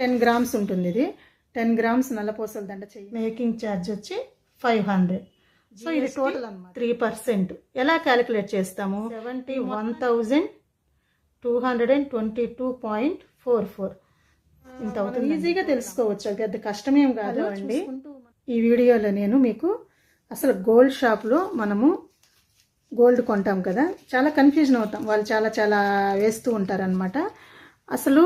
Ten grams ఉంటుంది ఇది. Ten grams నల్లపూసల దండ చెయ్యి. మేకింగ్ ఛార్జ్ వచ్చి ఫైవ్ హండ్రెడ్. సో ఇది టోటల్ అన్నమాట. Three percent. ఎలా క్యాలిక్యులేట్ చేస్తాము? Seventy one thousand two hundred and twenty two point four four ఇంత అవుతుంది ఈజీగా తెలుసుకోవచ్చు. పెద్ద కష్టమేం కాదు అండి. ఈ వీడియోలో నేను మీకు అసలు గోల్డ్ షాప్లో మనము గోల్డ్ కొంటాం కదా. చాలా కన్ఫ్యూజన్ అవుతాం. వాళ్ళు చాలా చాలా వేస్తూ ఉంటారనమాట అసలు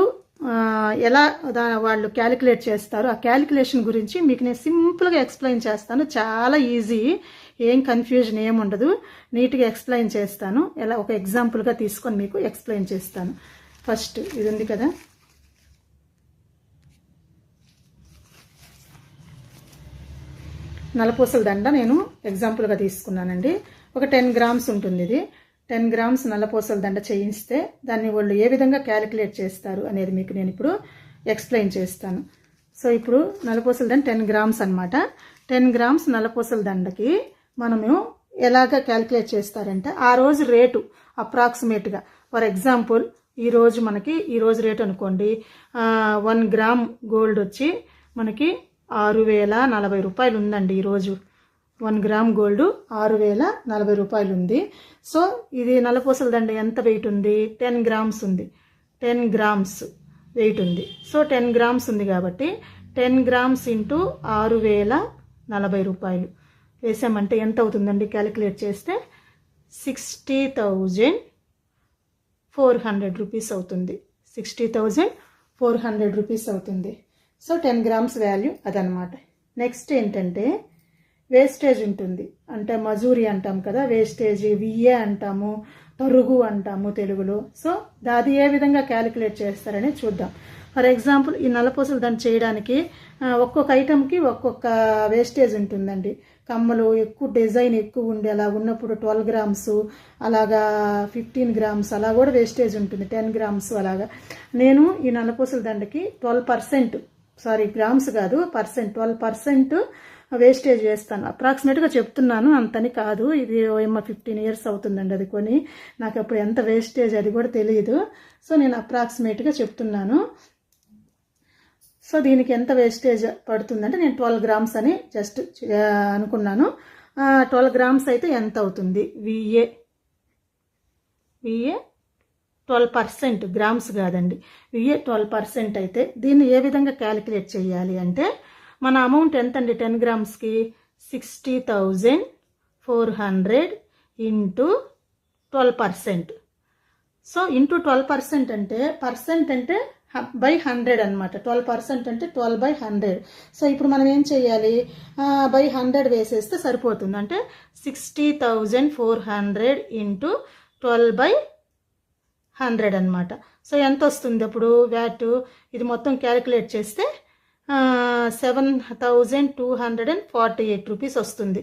ఎలా దా వాళ్ళు క్యాలిక్యులేట్ చేస్తారు ఆ క్యాలిక్యులేషన్ గురించి మీకు నేను సింపుల్గా ఎక్స్ప్లెయిన్ చేస్తాను. చాలా ఈజీ. ఏం కన్ఫ్యూజన్ ఏం ఉండదు. నీట్గా ఎక్స్ప్లెయిన్ చేస్తాను. ఎలా ఒక ఎగ్జాంపుల్గా తీసుకొని మీకు ఎక్స్ప్లెయిన్ చేస్తాను. ఫస్ట్ ఇది ఉంది కదా. నలపూసల దండ నేను ఎగ్జాంపుల్గా తీసుకున్నానండి. ఒక టెన్ గ్రామ్స్ ఉంటుంది ఇది టెన్ గ్రామ్స్ నల్లపూసల దండ చేయిస్తే దాన్ని వాళ్ళు ఏ విధంగా క్యాలిక్యులేట్ చేస్తారు అనేది మీకు నేను ఇప్పుడు ఎక్స్ప్లెయిన్ చేస్తాను. సో ఇప్పుడు నల్లపూసల దండ టెన్ గ్రామ్స్ అనమాట టెన్ గ్రామ్స్ నల్లపూసల దండకి మనము ఎలాగ క్యాలిక్యులేట్ చేస్తారంటే ఆ రోజు రేటు అప్రాక్సిమేట్గా. ఫర్ ఎగ్జాంపుల్ ఈ రోజు మనకి ఈరోజు రేటు రేట్ అనుకోండి వన్ గ్రామ్ గోల్డ్ వచ్చి మనకి ఆరు వేల నలభై రూపాయలు ఉందండి ఈరోజు వన్ గ్రామ్ గోల్డ్ ఆరు వేల నలభై రూపాయలు ఉంది సో ఇది నలపూసల దండ ఎంత వెయిట్ ఉంది? టెన్ గ్రామ్స్ ఉంది. టెన్ గ్రామ్స్ వెయిట్ ఉంది. సో టెన్ గ్రామ్స్ ఉంది కాబట్టి టెన్ గ్రామ్స్ ఇంటూ ఆరు వేల నలభై రూపాయలు. వేసామంటే ఎంత అవుతుందండి క్యాలిక్యులేట్ చేస్తే? Sixty thousand four hundred rupees అవుతుంది. Sixty thousand four hundred rupees అవుతుంది. సో టెన్ గ్రామ్స్ వాల్యూ అదనమాట. నెక్స్ట్ ఏంటంటే వేస్టేజ్ ఉంటుంది. అంటే మజూరి అంటాం కదా వేస్టేజ్ విఏ అంటాము తరుగు అంటాము తెలుగులో. సో అది ఏ విధంగా క్యాలిక్యులేట్ చేస్తారని చూద్దాం. ఫర్ ఎగ్జాంపుల్ ఈ నలపూసలు దాన్ని చేయడానికి ఒక్కొక్క ఐటెంకి ఒక్కొక్క వేస్టేజ్ ఉంటుందండి. కమ్మలు ఎక్కువ డిజైన్ ఎక్కువ ఉండి అలా ఉన్నప్పుడు ట్వెల్వ్ గ్రామ్స్ అలాగా ఫిఫ్టీన్ గ్రామ్స్ అలా కూడా వేస్టేజ్ ఉంటుంది. టెన్ గ్రామ్స్ అలాగా. నేను ఈ నలపూసల దండకి ట్వెల్వ్ పర్సెంట్ సారీ గ్రామ్స్ కాదు పర్సెంట్ ట్వెల్వ్ పర్సెంట్ వేస్టేజ్ వేస్తాను. అప్రాక్సిమేట్గా చెప్తున్నాను అంతని కాదు. ఇది ఏమో ఫిఫ్టీన్ ఇయర్స్ అవుతుందండి అది కొని. నాకు అప్పుడు ఎంత వేస్టేజ్ అది కూడా తెలియదు సో నేను అప్రాక్సిమేట్గా చెప్తున్నాను. సో దీనికి ఎంత వేస్టేజ్ పడుతుందంటే నేను ట్వెల్వ్ గ్రామ్స్ అని జస్ట్ అనుకున్నాను. ట్వెల్వ్ గ్రామ్స్ అయితే ఎంత అవుతుంది? విఏ విఏ ట్వెల్వ్ పర్సెంట్ గ్రామ్స్ కాదండి. ఇవే ట్వెల్వ్ పర్సెంట్ అయితే దీన్ని ఏ విధంగా క్యాలిక్యులేట్ చేయాలి అంటే మన అమౌంట్ ఎంత అండి ten గ్రామ్స్కి sixty thousand four hundred into twelve percent. So into twelve percent అంటే పర్సెంట్ అంటే బై హండ్రెడ్ అనమాట ట్వెల్వ్ పర్సెంట్ అంటే ట్వెల్వ్ బై హండ్రెడ్. సో ఇప్పుడు మనం ఏం చేయాలి? బై హండ్రెడ్ వేసేస్తే సరిపోతుంది. అంటే sixty thousand four hundred into twelve by hundred అనమాట సో ఎంత వస్తుంది అప్పుడు వ్యాట్? ఇది మొత్తం క్యాలిక్యులేట్ చేస్తే seven thousand two hundred and forty eight rupees వస్తుంది.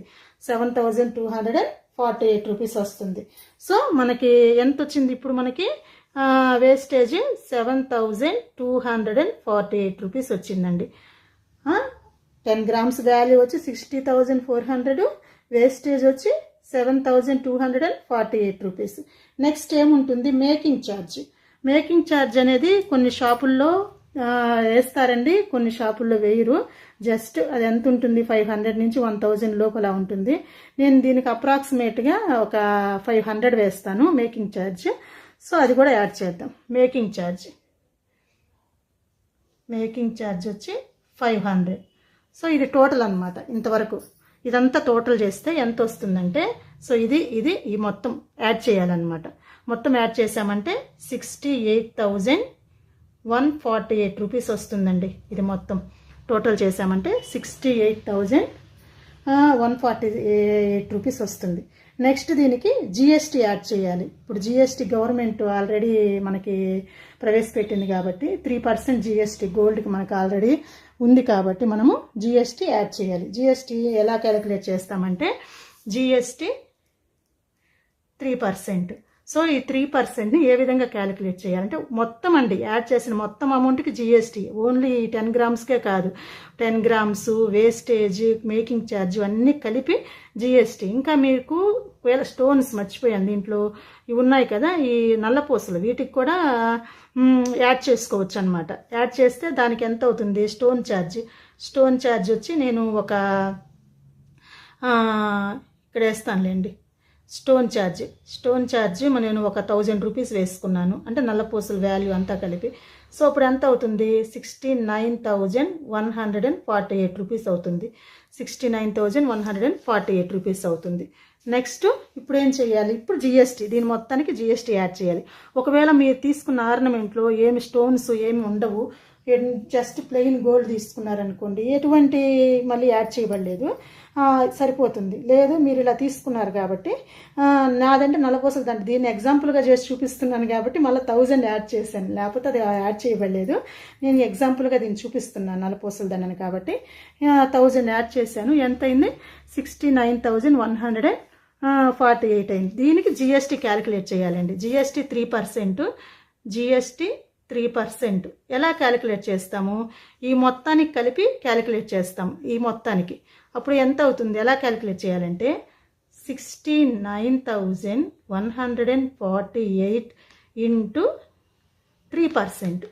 Seven thousand two hundred and forty eight rupees వస్తుంది. సో మనకి ఎంత వచ్చింది ఇప్పుడు మనకి? Wastage seven thousand two hundred and forty eight rupees వచ్చిందండి. టెన్ గ్రామ్స్ వాల్యూ వచ్చి sixty thousand four hundred wastage వచ్చి seven thousand two hundred and forty eight rupees. Next ఏముంటుంది? Making charge. మేకింగ్ ఛార్జ్ అనేది కొన్ని షాపుల్లో వేస్తారండి. కొన్ని షాపుల్లో వేయరు. జస్ట్ అది ఎంత ఉంటుంది? ఫైవ్ హండ్రెడ్ నుంచి వన్ థౌజండ్ లోపల ఉంటుంది. నేను దీనికి అప్రాక్సిమేట్గా ఒక ఫైవ్ హండ్రెడ్ వేస్తాను మేకింగ్ ఛార్జ్. సో అది కూడా యాడ్ చేద్దాం. Making charge. మేకింగ్ ఛార్జ్ వచ్చి ఫైవ్ హండ్రెడ్. సో ఇది టోటల్ అనమాట ఇంతవరకు. ఇదంతా టోటల్ చేస్తే ఎంత వస్తుందంటే సో ఇది ఇది ఈ మొత్తం యాడ్ చేయాలన్నమాట. మొత్తం యాడ్ చేసామంటే sixty eight thousand one forty eight rupees వస్తుందండి ఇది మొత్తం. టోటల్ చేసామంటే sixty eight thousand one forty eight rupees వస్తుంది. నెక్స్ట్ దీనికి జిఎస్టీ యాడ్ చేయాలి. ఇప్పుడు జిఎస్టీ గవర్నమెంట్ ఆల్రెడీ మనకి ప్రవేశపెట్టింది కాబట్టి త్రీ పర్సెంట్ జిఎస్టీ గోల్డ్కి మనకు ఆల్రెడీ ఉంది కాబట్టి మనము జిఎస్టీ యాడ్ చేయాలి. జిఎస్టీ ఎలా క్యాలిక్యులేట్ చేస్తామంటే జిఎస్టీ త్రీ పర్సెంట్ సో ఈ త్రీ పర్సెంట్ని ఏ విధంగా క్యాలిక్యులేట్ చేయాలంటే మొత్తం అండి యాడ్ చేసిన మొత్తం అమౌంట్కి జిఎస్టీ ఓన్లీ టెన్ గ్రామ్స్కే కాదు. Ten grams wastage making charge అన్నీ కలిపి జిఎస్టీ ఇంకా మీకు ఒకవేళ స్టోన్స్ మర్చిపోయాను దీంట్లో ఇవి ఉన్నాయి కదా ఈ నల్లపూసలు వీటికి కూడా యాడ్ చేసుకోవచ్చు అనమాట యాడ్ చేస్తే దానికి ఎంత అవుతుంది? స్టోన్ ఛార్జ్ స్టోన్ ఛార్జ్ వచ్చి నేను ఒక ఇక్కడ వేస్తానులేండి. స్టోన్ ఛార్జ్ స్టోన్ ఛార్జ్ నేను ఒక థౌజండ్ రూపీస్ వేసుకున్నాను. అంటే నల్లపూసల వాల్యూ అంతా కలిపి. సో అప్పుడు ఎంత అవుతుంది? Sixty nine thousand one hundred and forty eight rupees అవుతుంది. Sixty nine thousand one hundred and forty eight rupees అవుతుంది. నెక్స్ట్ ఇప్పుడు ఏం చేయాలి? ఇప్పుడు జిఎస్టీ దీని మొత్తానికి జిఎస్టీ యాడ్ చేయాలి. ఒకవేళ మీరు తీసుకున్న ఆర్నమెంట్లో ఏమి స్టోన్స్ ఏమి ఉండవు జస్ట్ ప్లెయిన్ గోల్డ్ తీసుకున్నారనుకోండి ఎటువంటి మళ్ళీ యాడ్ చేయబడలేదు. సరిపోతుంది. లేదు మీరు ఇలా తీసుకున్నారు కాబట్టి నాదంటే నలపూసలు దాంట్లో దీన్ని ఎగ్జాంపుల్గా చేసి చూపిస్తున్నాను కాబట్టి మళ్ళీ థౌజండ్ యాడ్ చేశాను. లేకపోతే అది యాడ్ చేయబడలేదు. నేను ఎగ్జాంపుల్గా దీన్ని చూపిస్తున్నాను నలపూసల దండని కాబట్టి. థౌజండ్ యాడ్ చేశాను. ఎంత అయింది sixty nine thousand one hundred forty eight అయింది. దీనికి జిఎస్టీ క్యాలిక్యులేట్ చేయాలండి. GST three percent GST three percent. ఎలా క్యాలిక్యులేట్ చేస్తాము? ఈ మొత్తానికి కలిపి క్యాలిక్యులేట్ చేస్తాం ఈ మొత్తానికి. అప్పుడు ఎంత అవుతుంది? ఎలా క్యాలిక్యులేట్ చేయాలంటే sixty nine thousand one hundred and forty eight into three percent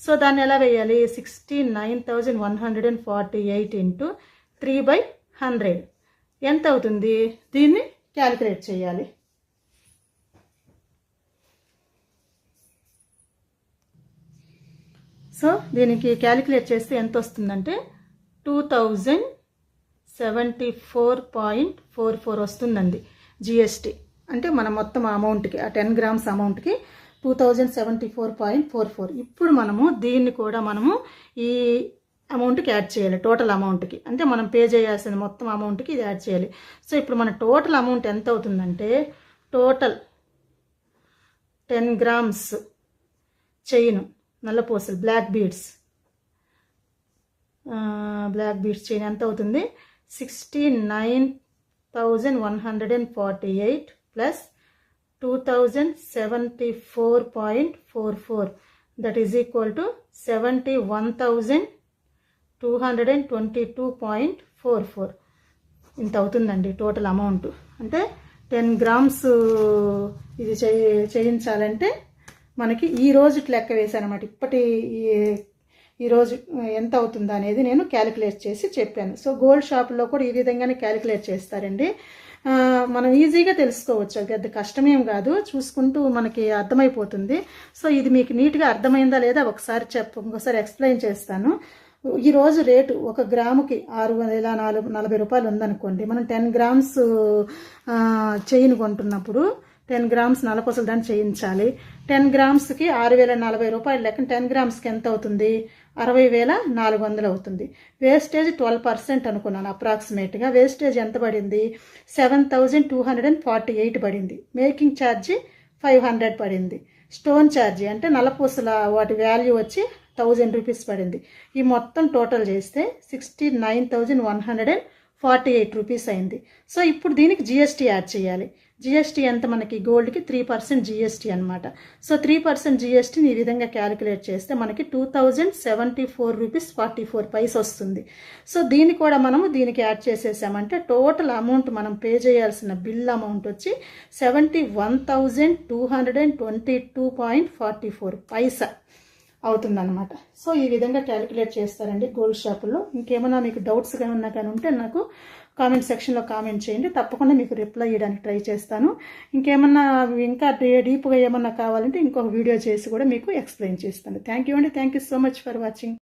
so దాన్ని ఎలా వేయాలి? Sixty nine thousand one hundred and forty eight into three by hundred ఎంత అవుతుంది? దీన్ని క్యాలిక్యులేట్ చేయాలి. సో దీనికి క్యాలిక్యులేట్ చేస్తే ఎంత వస్తుందంటే two thousand seventy four point four four వస్తుందండి జిఎస్టీ అంటే మన మొత్తం అమౌంట్కి ఆ ten grams అమౌంట్కి two thousand seventy four point four four. ఇప్పుడు మనము దీన్ని కూడా మనము ఈ అమౌంట్కి యాడ్ చేయాలి టోటల్ అమౌంట్కి. అంటే మనం పే చేయాల్సిన మొత్తం అమౌంట్కి ఇది యాడ్ చేయాలి. సో ఇప్పుడు మన టోటల్ అమౌంట్ ఎంత అవుతుందంటే total ten grams chain నల్లపూసలు black beads black beads chain ఎంత అవుతుంది? Sixty nine thousand one hundred and forty eight plus two thousand seventy four point four four that is equal to seventy one thousand two hundred and twenty two point four four ఇంత అవుతుందండి total amount అంటే ten grams ఇది చేయి చేయించాలంటే మనకి ఈ రోజు లెక్క వేసానమాట ఇప్పటి ఈ- ఎంత అవుతుందా అనేది నేను క్యాలిక్యులేట్ చేసి చెప్పాను. సో గోల్డ్ షాప్లో కూడా ఈ విధంగానే క్యాలిక్యులేట్ చేస్తారండి. మనం ఈజీగా తెలుసుకోవచ్చు. అది పెద్ద కష్టమేం కాదు. చూసుకుంటూ మనకి అర్థమైపోతుంది. సో ఇది మీకు నీట్గా అర్థమైందా లేదా ఒకసారి చెప్ప ఇంకోసారి ఎక్స్ప్లెయిన్ చేస్తాను. ఈరోజు రేటు ఒక గ్రాముకి ఆరు వేల నాలుగు నలభై రూపాయలు ఉందనుకోండి. మనం టెన్ గ్రామ్స్ ఆ, చైన్ కొంటున్నప్పుడు టెన్ గ్రామ్స్ నలపసలు దాన్ని చేయించాలి. టెన్ గ్రామ్స్కి ఆరు వేల నలభై రూపాయలు లెక్క టెన్ గ్రామ్స్కి ఎంత అవుతుంది? అరవై వేల నాలుగు వందలు అవుతుంది. వేస్టేజ్ ట్వెల్వ్ పర్సెంట్ అనుకున్నాను అప్రాక్సిమేట్గా. వేస్టేజ్ ఎంత పడింది? Seven thousand two hundred and forty eight పడింది. మేకింగ్ ఛార్జీ ఫైవ్ హండ్రెడ్ పడింది. స్టోన్ ఛార్జీ అంటే నలపూసల వాటి వాల్యూ వచ్చి థౌజండ్ రూపీస్ పడింది. ఈ మొత్తం టోటల్ చేస్తే sixty nine thousand one hundred and forty eight rupees అయింది. సో ఇప్పుడు దీనికి జిఎస్టీ యాడ్ చేయాలి. జిఎస్టీ ఎంత మనకి? గోల్డ్కి త్రీ పర్సెంట్ జిఎస్టీ అనమాట సో త్రీ పర్సెంట్ జిఎస్టీని ఈ విధంగా క్యాలిక్యులేట్ చేస్తే మనకి two thousand seventy four rupees forty four paise వస్తుంది. సో దీన్ని కూడా మనము దీనికి యాడ్ చేసేసామంటే టోటల్ అమౌంట్ మనం పే చేయాల్సిన బిల్ అమౌంట్ వచ్చి seventy one thousand two hundred and twenty two point forty four paisa. అవుతుందన్నమాట. సో ఈ విధంగా క్యాలిక్యులేట్ చేస్తారండి గోల్డ్ షాపుల్లో ఇంకేమైనా మీకు డౌట్స్ ఏమన్నా కానీ ఉంటే నాకు కామెంట్ సెక్షన్లో కామెంట్ చేయండి. తప్పకుండా మీకు రిప్లై ఇవ్వడానికి ట్రై చేస్తాను. ఇంకేమన్నా ఇంకా డీ- డీప్గా ఏమన్నా కావాలంటే ఇంకొక వీడియో చేసి కూడా మీకు ఎక్స్ప్లెయిన్ చేస్తాను. థ్యాంక్ యూ అండి. Thank you so much for watching.